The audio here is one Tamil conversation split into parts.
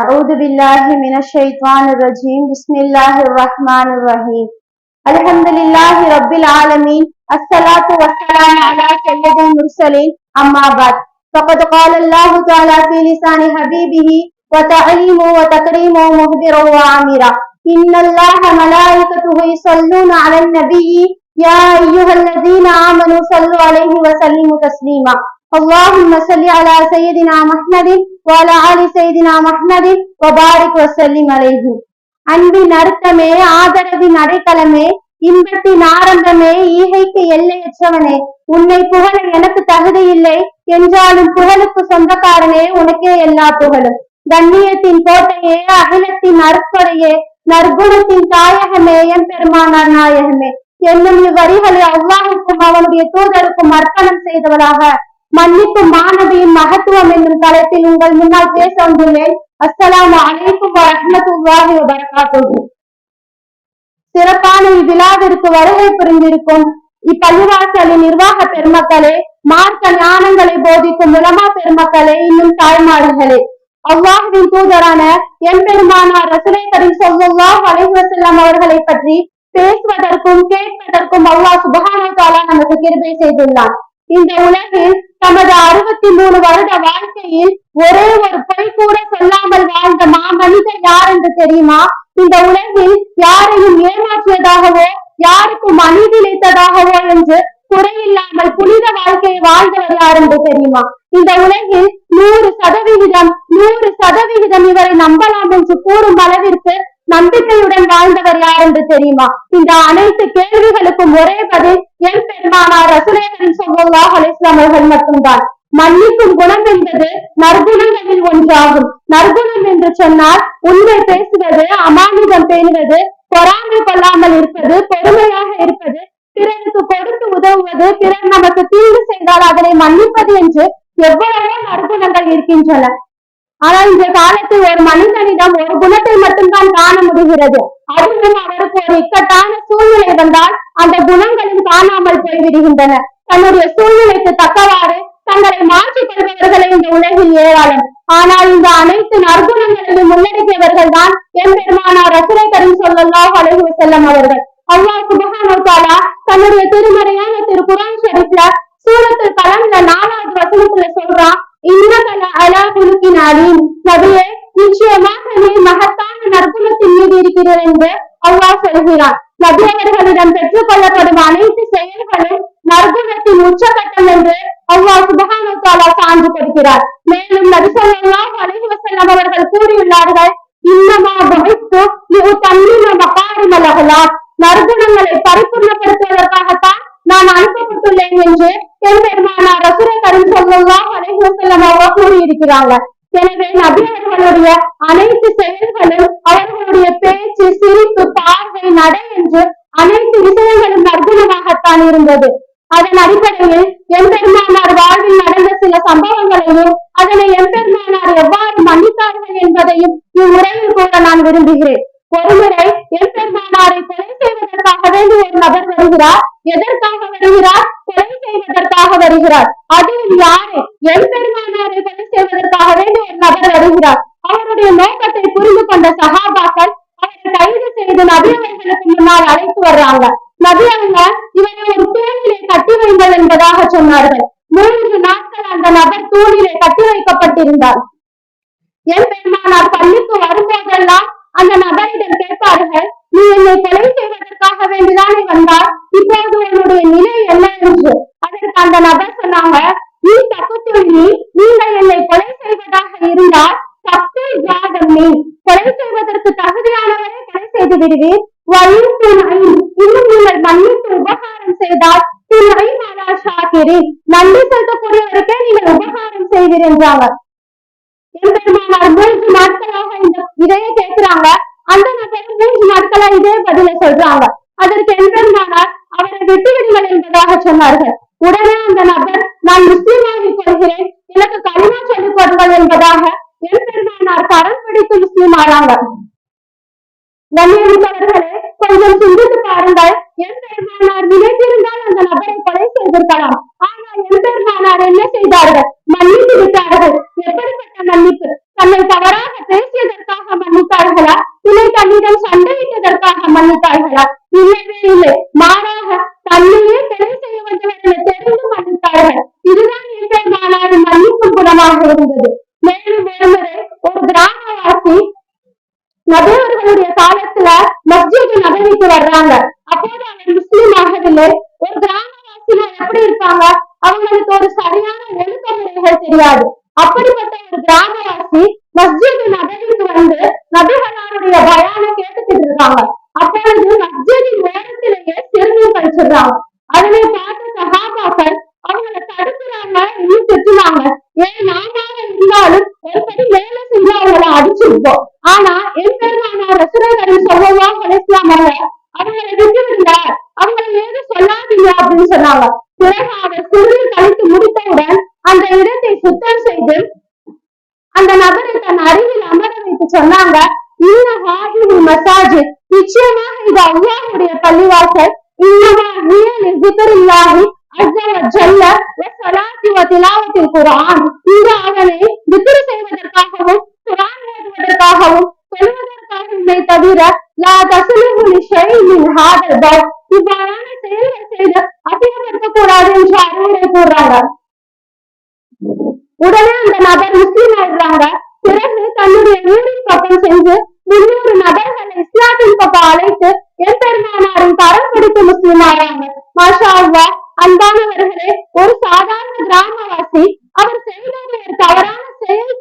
أعوذ بالله من الشيطان الرجيم. بسم الله الرحمن الرحيم. الحمد لله رب العالمين. الصلاة والسلام على سيد المرسلين. أما بعد فقد قال الله تعالى في لسان حبيبه وتعليمه وتكريمه مهدرا وعامرا. إن الله ملائكته يصلون على النبي يا أيها الذين آمنوا صلوا عليه وسلموا تسليما. اللهم صل على سيدنا محمد وعلى آل سيدنا محمد وبارك وسلم عليه அன்பின் அர்த்தமே ஆதரவின் அடைக்கலமே இன்பத்தின் ஆரம்பமே ஈகைக்கு எல்லையற்றவனே உன்னை புகழ எனக்கு தகுதி இல்லை என்றாலும் புகழுக்கு சொந்தக்காரனே உனக்கே எல்லா புகழும் கண்ணியத்தின் கோட்டையே அகிலத்தின் அற்படையே நற்குணத்தின் தாயகமே என் பெருமானார் நாயகமே என்னும் இவ்வரிகளை அல்லாஹுக்கும் அவனுடைய தூதருக்கும் அர்ப்பணம் செய்தவளாக மன்னிப்பு மாணவியின் மகத்துவம் என்னும் தலைப்பில் உங்கள் முன்னால் பேச வந்துள்ளேன். அஸ்லாம் அலைக்கும் வரஹ்மத்துல்லாஹி வபரகாத்துஹு. சிறப்பான இவ்விழாவிற்கு வருகை புரிந்திருக்கும் இப்பள்ளிவாசலின் நிர்வாக பெருமக்களே மார்க்க ஞானங்களை போதிக்கும் உலமா பெருமக்களே இன்னும் தாய்மார்களே. அவ்வாஹின் தூதரான என் பெருமானார் ரசுலை கரீம் ஸல்லல்லாஹு அலைஹி அவர்களை பற்றி பேசுவதற்கும் கேட்பதற்கும் அல்லாஹ் சுப்ஹானஹு நமக்கு கிருபை செய்துள்ளான் இந்த உலகில் தமது அறுபத்தி மூணு வருட வாழ்க்கையில் ஒரே ஒரு பொய் கூட சொல்லாமல் வாழ்ந்த மாமனிதர் யார் என்று தெரியுமா? இந்த உலகில் யாரையும் ஏமாற்றியதாகவோ யாருக்கும் அநீதி இழைத்ததாகவோ என்று குறையில்லாமல் புனித வாழ்க்கையை வாழ்ந்தவர் யார் என்று தெரியுமா? இந்த உலகில் நூறு சதவிகிதம் நூறு சதவிகிதம் இவரை நம்பலாம் என்று கூறும் அளவிற்கு நம்பிக்கையுடன் வாழ்ந்தவர் யார் என்று தெரியுமா? இந்த அனைத்து கேள்விகளுக்கும் ஒரே பதில் என் பெருமானார் ரசுலேகரின் சொல்லல்லாஹ் அவர்கள் மட்டும்தான். மன்னிக்கும் குணம் என்பது நற்குணங்களில் ஒன்றாகும். நற்குணம் என்று சொன்னால் உண்மை பேசுவது அமானிதம் பேணுவது பொறாமை கொள்ளாமல் இருப்பது பொறுமையாக இருப்பது பிறருக்கு கொடுத்து உதவுவது பிறர் நமக்கு தீங்கு செய்தால் அதனை மன்னிப்பது என்று எவ்வளவோ நற்குணங்கள் இருக்கின்றன. ஆனால் இந்த காலத்தில் ஒரு மனிதனிடம் ஒரு குணத்தை மட்டும்தான் காண முடிகிறது. அதுவும் அவருக்கு ஒரு இக்கட்டான சூழ்நிலை வந்தால் அந்த குணங்களும் காணாமல் போய்விடுகின்றன. தன்னுடைய சூழ்நிலைக்கு தக்கவாறு தங்களை மாற்றிக் கொள்பவர்களை இந்த உலகில் ஏராளம். ஆனால் இந்த அனைத்து நற்குணங்களையும் உள்ளடக்கியவர்கள் தான் என் பெருமானார் ரசுரை கரும் சொல்லலாம் அழகு செல்லம் அவர்கள். அல்லாஹ் சுபஹானஹு தன்னுடைய திருமறையான திரு குரான் ஷரீஃப்ல சூரத்தில் கலந்த நாலாவது வசனத்துல சொல்றான் இன்னகல அலா குலுக்கின் அலீம். நபியே நிச்சயமாக நீ மகத்தான நற்குணத்தின் மீது இருக்கிறீர் என்று அல்லாஹ் சொல்கிறான் நபி அவர்களிடம் பெற்றுக் கொள்ளப்படும் அனைத்து செயல்களும் நற்குணத்தின் உச்சகட்டம் என்று அல்லாஹ் சுபஹானஹு சான்று கொடுக்கிறார். மேலும் நபி ஸல்லல்லாஹு அலைஹி வசல்லம் அவர்கள் கூறியுள்ளார்கள் இன்னமா புஇஸ்து லிஉத்தம்மிம மகாரிமல் அஹ்லாக் நற்குணங்களை பரிபூர்ணப்படுத்த நான் அனுப்பப்பட்டுள்ளேன் என்று என் பெருமானார் ரசூலை கரீம் ஸல்லல்லாஹு அலைஹி வஸல்லம் அவர்கள் கூறியிருக்கிறாங்க. எனவே நபியர்களுடைய அனைத்து செயல்களும் அவர்களுடைய பேச்சு சிரிப்பு பார்வை நடை என்று அனைத்து விஷயங்களும் நற்குணமாகத்தான் இருந்தது. அதன் அடிப்படையில் எம்பெருமானார் வாழ்வில் நடந்த சில சம்பவங்களையும் அதனை எம்பெருமானார் எவ்வாறு மன்னித்தார்கள் என்பதையும் இவ்வுரையில் கூட நான் விரும்புகிறேன். ஒருமுறை வேண்டி ஒரு நபர் வருகிறார். எதற்காக வருகிறார்? கொலை செய்வதற்காக வருகிறார். அதுவும் யாரு? எம்பெருமானாரை கொலை செய்வதற்காக வேண்டி ஒரு நபர் வருகிறார். அவருடைய நோக்கத்தை புரிந்து கொண்ட சகாபாக்கள் அவரை கைது செய்து நபி அவர்களுக்கு முன்னால் அழைத்து வர்றாங்க. நபி அவங்க இவரை ஒரு தூணிலே கட்டி வைங்கள் என்பதாக சொன்னார்கள். மூன்று நாட்கள் அந்த நபர் தூணிலே கட்டி வைக்கப்பட்டிருந்தார். என் பெருமானார் பள்ளிக்கு வரும்போதெல்லாம் அந்த நபரிடம் கேட்பார்கள் நீ என்னை கொலை செய்வதற்காக வேண்டிதானே வந்தார் இப்போது உன்னுடைய நிலை என்ன என்று. அதற்கு அந்த நபர் சொன்னாங்க நீ தப்பு நீ நீங்கள் என்னை கொலை செய்வதாக இருந்தால் தப்பு ஜாதம் நீ. கொலை செய்வதற்கு தகுதியானவரை கொலை செய்து விடுவீர் இன்னும் நீங்கள் மன்னித்து உபகாரம் செய்தால் துணை மாதா ஷாக்கிரி நன்றி செலுத்தக்கூடியவருக்கே நீங்கள் உபகாரம் செய்வீர் என்றாங்க. என் மூன்று நாட்களாக இந்த இதையே கேட்கிறாங்க. அந்த நபர் மூன்று நாட்களா இதே பதில சொல்றாங்க. அதற்கு என்றால் அவரை விட்டுவிடுங்கள் என்பதாக சொன்னார்கள். உடனே அந்த நபர் நான் முஸ்லீமாகிக் கொள்கிறேன். எனக்கு கலிமா சொல்லிக் கொடுங்கள் என்பதாக எம்பெருமானார் கரம் பிடித்து முஸ்லீம் ஆறாங்க கண்ணியமிக்கவர்களே கொஞ்சம் சிந்தித்து பாருங்கள். எம்பெருமானார் நினைத்திருந்தால் அந்த நபரை கொலை செய்திருக்கலாம். ஆனால் எம்பெருமானார் என்ன செய்தார்கள்? மன்னித்து விட்டார்கள். எப்படி ग्राम राशि சொன்னாங்க இன்ன ஹேவிலி மசாஜ் நிச்சயமாக இது அல்லாஹுடைய பள்ளிவாசல் இன்னமா நியல் ஜிக்ரில்லாஹி அஸ்ஸல் ஜல்ல வஸலாத்தி வதிலாவத்தில் குர்ஆன் இந்த அவனை திக்ர் செய்வதற்காகவும் குர்ஆன் ஓதுவதற்காகவும் சொல்வதற்காகவுமே தவிர லா தஸ்லிஹு லிஷை மின் ஹாதல் பவ் இவ்வாறான செயல்கள் செய்து அசிங்கப்படுத்த கூடாது என்று அறிவுரை கூறுறாங்க உடனே அந்த நபர் முஸ்லீம் ஆயிடுறாங்க ஏற்பாடு செஞ்சு முன்னூறு நபர்களை இஸ்லாத்தின் பக்கம் அழைத்து எம்பெருமானாரின் தரம் பிடித்து முஸ்லிமானாங்க அன்பானவர்களே ஒரு சாதாரண கிராமவாசி அவர் செய்தது ஒரு தவறான செயல்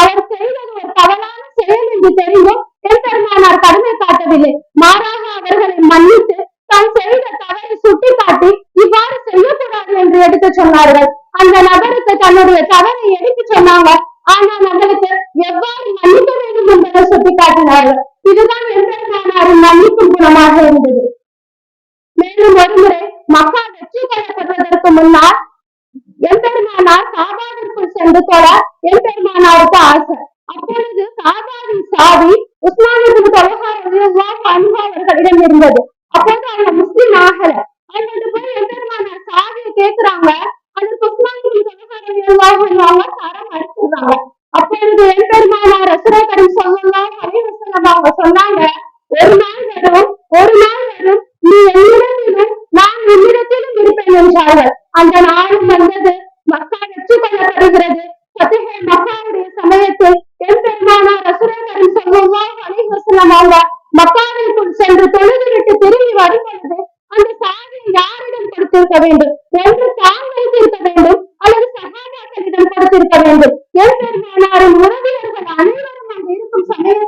அவர் செய்தது ஒரு தவறான செயல் என்று தெரிந்தும் எம்பெருமானார் கடுமை காட்டவில்லை. மாறாக அவர்களை மன்னித்து தான் செய்த தவறை சுட்டிக்காட்டி இவ்வாறு செய்யக்கூடாது என்று எடுத்து சொன்னார்கள். அந்த நபருக்கு தன்னுடைய தவறை எடுத்து சொன்னாங்க. வேண்டும். எம்பெருமானாரின் உறவினர்கள் அனைவரும் அங்கு இருக்கும் சமயம்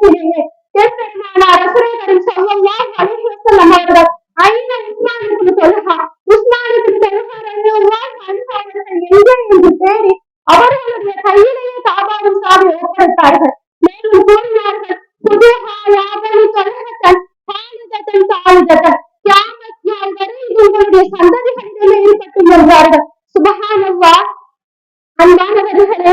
এখানে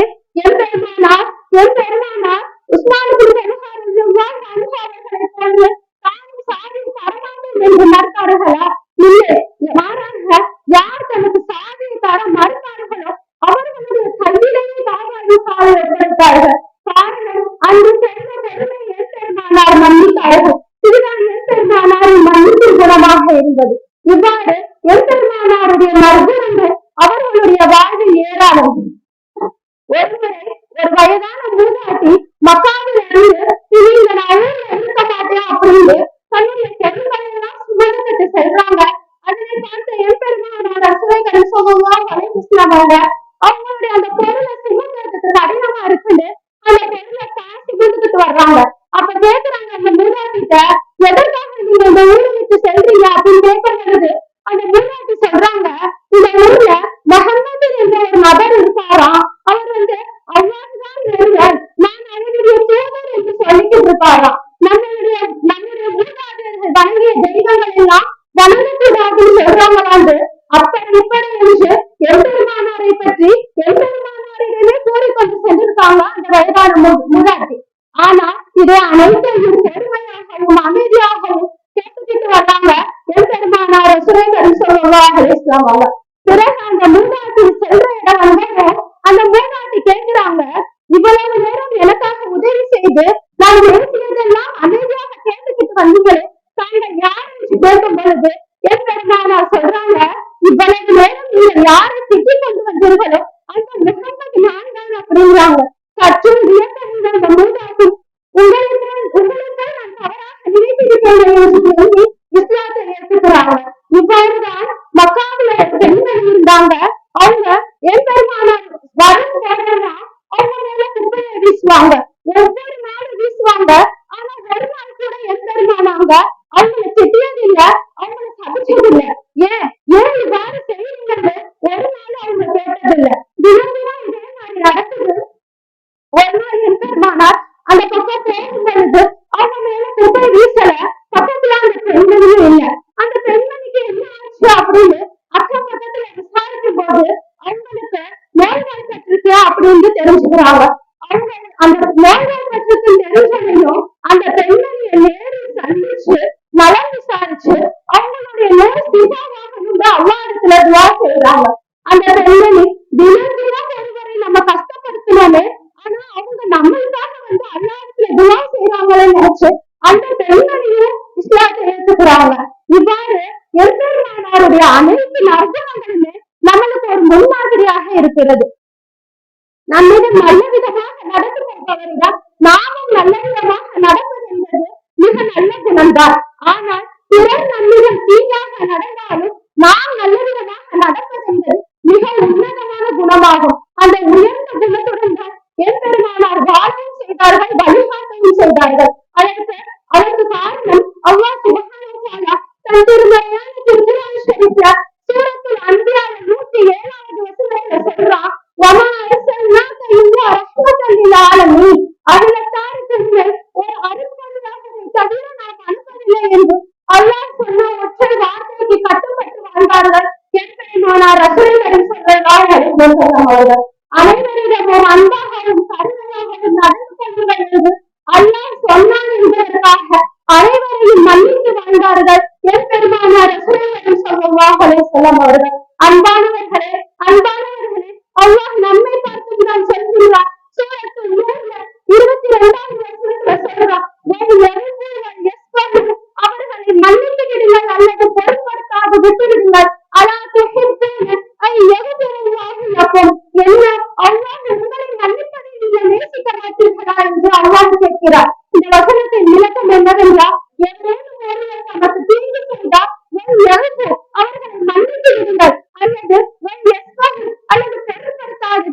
அல்லது அப்படின்னு தெரிஞ்சுக்கிறாங்க. அந்த மேல் தெரிஞ்சதையும் அந்த பெண்ணை நம்மிடம் நல்ல விதமாக நடந்து கொள்பவரிடம் நாமும் நல்ல விதமாக நடப்பது என்பது மிக நல்ல குணம்தான். ஆனால் பிறர் நம்மிடம் தீங்காக நடந்தாலும் நாம் நல்ல விதமாக நடப்பது என்பது மிக உன்னதமான குணமாகும். அந்த உயர்ந்த குணத்துடன் தான் எம்பெருமானார் வாழவும் செய்தார்கள் வழிபாட்டையும் செய்தார்கள். அதற்கு அதற்கு காரணம் அவ்வா சுபகானா தன் திருமலையான திருவிழா சூரத்தில் அன்பியாளர் நூத்தி ஏழாவது வசனத்தில் சொல்றான்.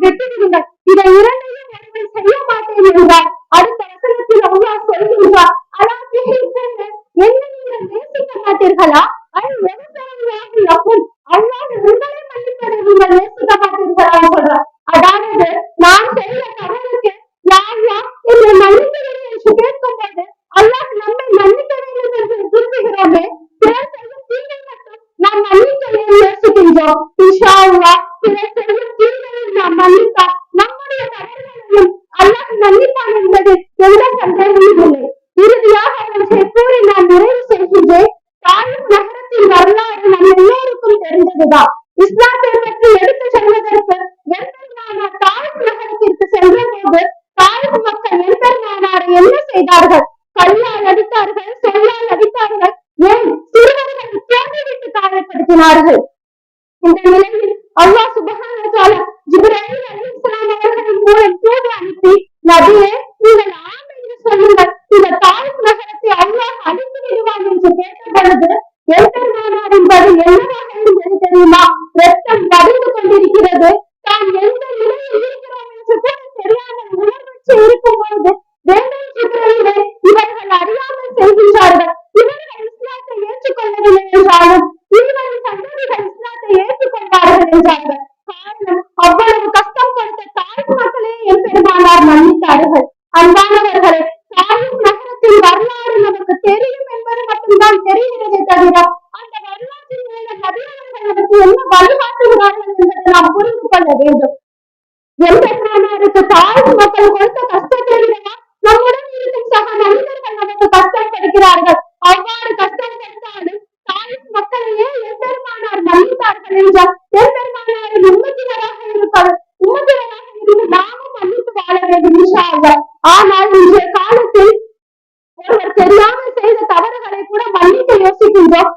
గట్టిగా hermanita. அவ்வளவு கஷ்டம் கொடுத்த தாய் மக்களே என் பெருமானார் மன்னித்தார்கள். அன்பானவர்களே தாயும் நகரத்தின் வரலாறு நமக்கு தெரியும் என்பது மட்டும்தான் தெரிகிறதே தவிர அந்த வரலாற்றின் மேல நபியவர்கள் நமக்கு என்ன வழிகாட்டுகிறார்கள் என்பதை நாம் புரிந்து கொள்ள வேண்டும். என் பெருமானாருக்கு தாய் மக்கள் கொடுத்த கஷ்டத்தை விடவா நம்முடன் இருக்கும் சக மனிதர்கள் நமக்கு கஷ்டப்படுகிறார்கள். அவ்வாறு கஷ்டப்படுத்தாலும் தாய் மக்களையே எம்பெருமானார் மன்னித்தார்கள் என்றால் எம்பெருமானாரின் உண்மை வேண்டும் இன்ஷா ஆனால் இன்றைய காலத்தில் ஒருவர் தெரியாமல் செய்த தவறுகளை கூட மன்னிக்க யோசிக்கின்றோம்.